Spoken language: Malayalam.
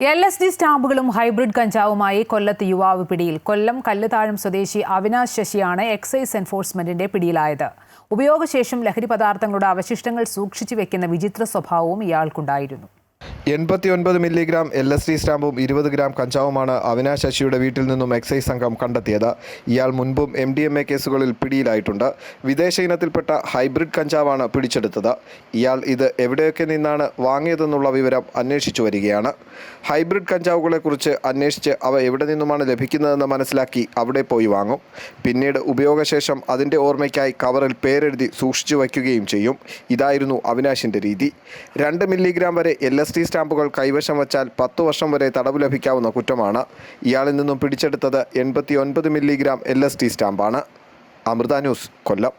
എൽ എസ് ഡി സ്റ്റാമ്പുകളും ഹൈബ്രിഡ് കഞ്ചാവുമായി കൊല്ലത്ത് യുവാവ് പിടിയിൽ. കൊല്ലം കല്ലുതാഴം സ്വദേശി അവിനാശ് ശശിയാണ് എക്സൈസ് എൻഫോഴ്സ്മെന്റിന്റെ പിടിയിലായത്. ഉപയോഗശേഷം ലഹരി പദാർത്ഥങ്ങളുടെ അവശിഷ്ടങ്ങൾ സൂക്ഷിച്ചു വെക്കുന്ന വിചിത്ര സ്വഭാവവും ഇയാൾക്കുണ്ടായിരുന്നു. എൺപത്തിയൊൻപത് മില്ലിഗ്രാം എൽ എസ് ഡി സ്റ്റാമ്പും ഇരുപത് ഗ്രാം കഞ്ചാവുമാണ് അവിനാശ് ശശിയുടെ വീട്ടിൽ നിന്നും എക്സൈസ് സംഘം കണ്ടെത്തിയത്. ഇയാൾ മുൻപും എം ഡി എം എ കേസുകളിൽ പിടിയിലായിട്ടുണ്ട്. വിദേശ ഇനത്തിൽപ്പെട്ട ഹൈബ്രിഡ് കഞ്ചാവാണ് പിടിച്ചെടുത്തത്. ഇയാൾ ഇത് എവിടെയൊക്കെ നിന്നാണ് വാങ്ങിയതെന്നുള്ള വിവരം അന്വേഷിച്ചു വരികയാണ്. ഹൈബ്രിഡ് കഞ്ചാവുകളെക്കുറിച്ച് അന്വേഷിച്ച് അവ എവിടെ നിന്നുമാണ് ലഭിക്കുന്നതെന്ന് മനസ്സിലാക്കി അവിടെ പോയി വാങ്ങും. പിന്നീട് ഉപയോഗശേഷം അതിന്റെ ഓർമ്മയ്ക്കായി കവറിൽ പേരെഴുതി സൂക്ഷിച്ചു വയ്ക്കുകയും ചെയ്യും. ഇതായിരുന്നു അവിനാശിന്റെ രീതി. രണ്ട് മില്ലിഗ്രാം വരെ എൽ എസ് ഡി സ്റ്റാമ്പുകൾ കൈവശം വച്ചാൽ പത്തു വർഷം വരെ തടവ് ലഭിക്കാവുന്ന കുറ്റമാണ്. ഇയാളിൽ നിന്നും പിടിച്ചെടുത്തത് എൺപത്തി ഒൻപത് മില്ലിഗ്രാം എൽ എസ് ടി സ്റ്റാമ്പാണ്. അമൃത ന്യൂസ് കൊല്ലം.